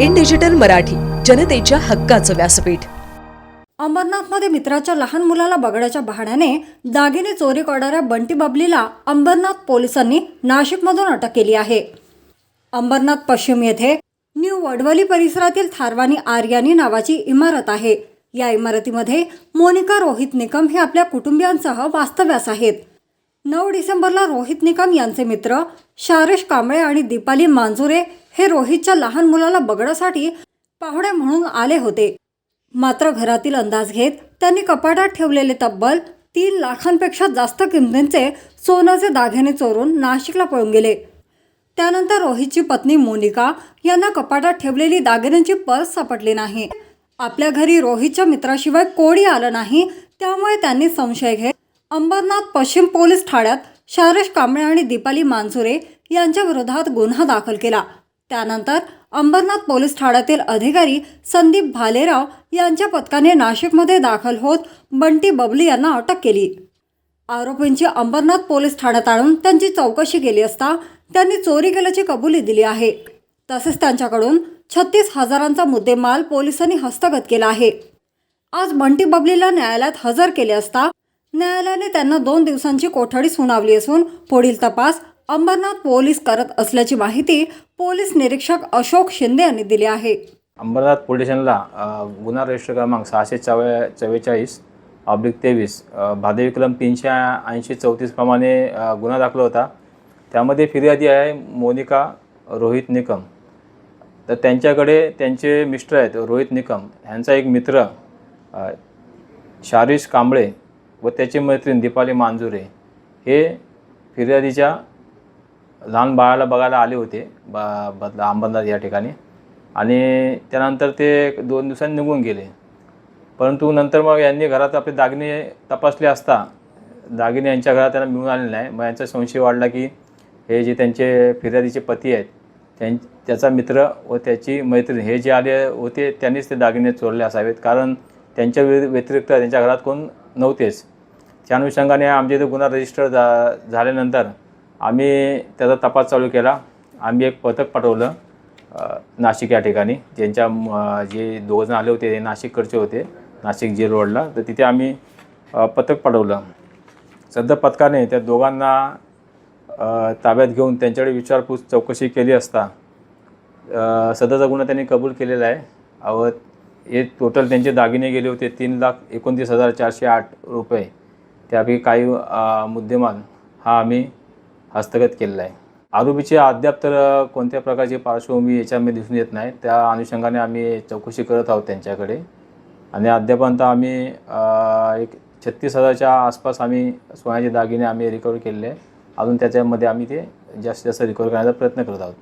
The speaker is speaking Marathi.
इन डिजिटल मराठी जनतेच्या हक्काचं व्यासपीठ. अंबरनाथमध्ये मित्राच्या लहान मुलाला बगड्याच्या बहाण्याने दागिने चोरी करणाऱ्या बंटी बबलीला अंबरनाथ पोलिसांनी नाशिकमधून अटक केली आहे. अंबरनाथ पश्चिम येथे न्यू वडवली परिसरातील थारवानी आर्यानी नावाची इमारत आहे. या इमारतीमध्ये मोनिका रोहित निकम हे आपल्या कुटुंबियांसह वास्तव्यास आहेत. नऊ डिसेंबरला रोहित निकम यांचे मित्र शारेश कांबळे आणि दीपाली मांजुरे हे रोहितच्या लहान मुलाला बघण्यासाठी पाहुणे म्हणून आले होते. मात्र घरातील अंदाज घेत त्यांनी कपाटात ठेवलेले तब्बल तीन लाखांपेक्षा जास्त किमतींचे सोन्याचे दागिने चोरून नाशिकला पळून गेले. त्यानंतर रोहितची पत्नी मोनिका यांना कपाटात ठेवलेली दागिन्यांची पर्स सापडली नाही. आपल्या घरी रोहितच्या मित्राशिवाय कोणी आलं नाही त्यामुळे त्यांनी संशय घेत अंबरनाथ पश्चिम पोलीस ठाण्यात शारेश कांबळे आणि दीपाली मानसुरे यांच्या विरोधात गुन्हा दाखल केला. त्यानंतर अंबरनाथ पोलीस ठाण्यातील अधिकारी संदीप भालेराव यांच्या पथकाने नाशिकमध्ये दाखल होत बंटी बबली यांना अटक केली. आरोपींची अंबरनाथ पोलीस ठाण्यात आणून त्यांची चौकशी केली असता त्यांनी चोरी केल्याची कबुली दिली आहे. तसेच त्यांच्याकडून छत्तीस हजारांचा मुद्देमाल पोलिसांनी हस्तगत केला आहे. आज बंटी बबलीला न्यायालयात हजर केले असता न्यायालयाने त्यांना दोन दिवसांची कोठडी सुनावली असून पुढील तपास अंबरनाथ पोलीस करत असल्याची माहिती पोलीस निरीक्षक अशोक शिंदे यांनी दिली आहे. अंबरनाथ पोलीस स्टेशनला गुन्हा रजिस्टर क्रमांक सहाशे चव्वे चव्वेचाळीस ऑब्लिक तेवीस अ, भादेवी कलम तीनशे ऐंशी चौतीसप्रमाणे गुन्हा दाखल होता. त्यामध्ये फिर्यादी आहे मोनिका रोहित निकम. तर त्यांच्याकडे त्यांचे मिस्टर आहेत रोहित निकम. ह्यांचा एक मित्र शारिश शारीष कांबळे व त्याची मैत्रीण दीपाली मांजुरे हे फिर्यादीच्या लहान बाळाला बघायला आले होते बा बदला अंबरनाथ या ठिकाणी. आणि त्यानंतर ते दोन दिवसांनी निघून गेले. परंतु नंतर मग यांनी घरात आपले दागिने तपासले असता दागिने यांच्या घरात त्यांना मिळून आले नाही. मग यांचा संशय वाढला की हे जे त्यांचे फिर्यादीचे पती आहेत त्यां त्याचा मित्र व त्याची मैत्रीण हे जे आले होते त्यांनीच ते दागिने चोरले असावेत. कारण त्यांच्या व्यतिरिक्त त्यांच्या घरात कोण नव्हतेच. त्या अनुषंगाने आमच्या इथे गुन्हा रजिस्टर झा झाल्यानंतर आम्ही त्याचा तपास चालू केला. आम्ही एक पथक पाठवलं नाशिक या ठिकाणी ज्यांच्या म- जे दोघंजण आले होते ते नाशिककडचे होते नाशिक जे रोडला. तर तिथे आम्ही पथक पाठवलं. सध्या पथकाने त्या दोघांना ताब्यात घेऊन त्यांच्याकडे विचारपूस चौकशी केली असता सध्याचा गुन्हा त्यांनी कबूल केलेला आहे. व हे टोटल त्यांचे दागिने गेले होते तीन लाख एकोणतीस हजार चारशे आठ रुपये. त्यापैकी काही मुद्देमाल हा आम्ही हस्तगत केलेला आहे. आरोपीचे अद्याप तर कोणत्या प्रकारची पार्श्वभूमी याच्यामध्ये दिसून येत नाही. त्या अनुषंगाने आम्ही चौकशी करत आहोत त्यांच्याकडे. आणि अद्यापर्यंत आम्ही एक छत्तीस हजारच्या आसपास आम्ही सोन्याचे दागिने आम्ही रिकवर केलेले. आहे अजून त्याच्यामध्ये आम्ही ते जास्तीत जास्त रिकवर करण्याचा प्रयत्न करत आहोत.